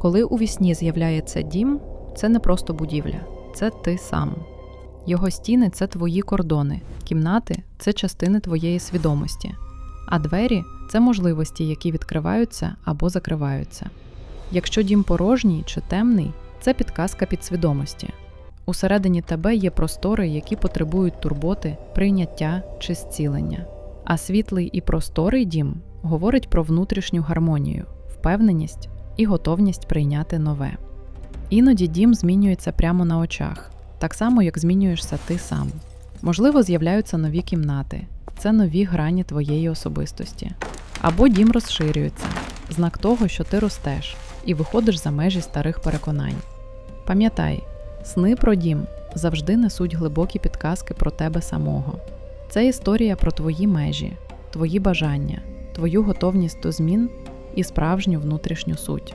Коли у вісні з'являється дім, це не просто будівля, це ти сам. Його стіни це твої кордони, кімнати це частини твоєї свідомості, а двері це можливості, які відкриваються або закриваються. Якщо дім порожній чи темний, це підказка підсвідомості. Усередині тебе є простори, які потребують турботи, прийняття чи зцілення. А світлий і просторий дім говорить про внутрішню гармонію, впевненість і готовність прийняти нове. Іноді дім змінюється прямо на очах, так само як змінюєшся ти сам. Можливо, з'являються нові кімнати, це нові грані твоєї особистості. Або дім розширюється, знак того, що ти ростеш і виходиш за межі старих переконань. Пам'ятай, сни про дім завжди несуть глибокі підказки про тебе самого. Це історія про твої межі, твої бажання, твою готовність до змін і справжню внутрішню суть.